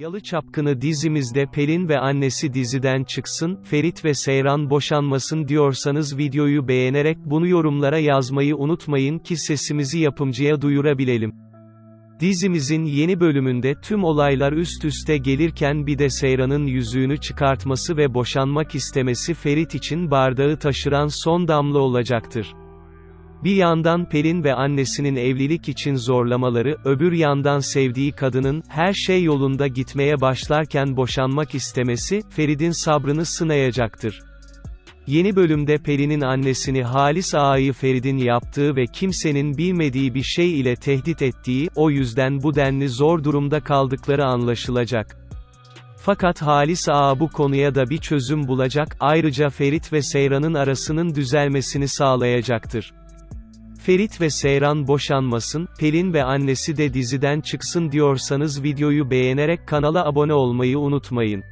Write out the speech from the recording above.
Yalı Çapkını dizimizde Pelin ve annesi diziden çıksın, Ferit ve Seyran boşanmasın diyorsanız videoyu beğenerek bunu yorumlara yazmayı unutmayın ki sesimizi yapımcıya duyurabilelim. Dizimizin yeni bölümünde tüm olaylar üst üste gelirken bir de Seyran'ın yüzüğünü çıkartması ve boşanmak istemesi Ferit için bardağı taşıran son damla olacaktır. Bir yandan Pelin ve annesinin evlilik için zorlamaları, öbür yandan sevdiği kadının, her şey yolunda gitmeye başlarken boşanmak istemesi, Ferit'in sabrını sınayacaktır. Yeni bölümde Pelin'in annesini Halis Ağa'yı Ferit'in yaptığı ve kimsenin bilmediği bir şey ile tehdit ettiği, o yüzden bu denli zor durumda kaldıkları anlaşılacak. Fakat Halis Ağa bu konuya da bir çözüm bulacak, ayrıca Ferit ve Seyran'ın arasının düzelmesini sağlayacaktır. Ferit ve Seyran boşanmasın, Pelin ve annesi de diziden çıksın diyorsanız videoyu beğenerek kanala abone olmayı unutmayın.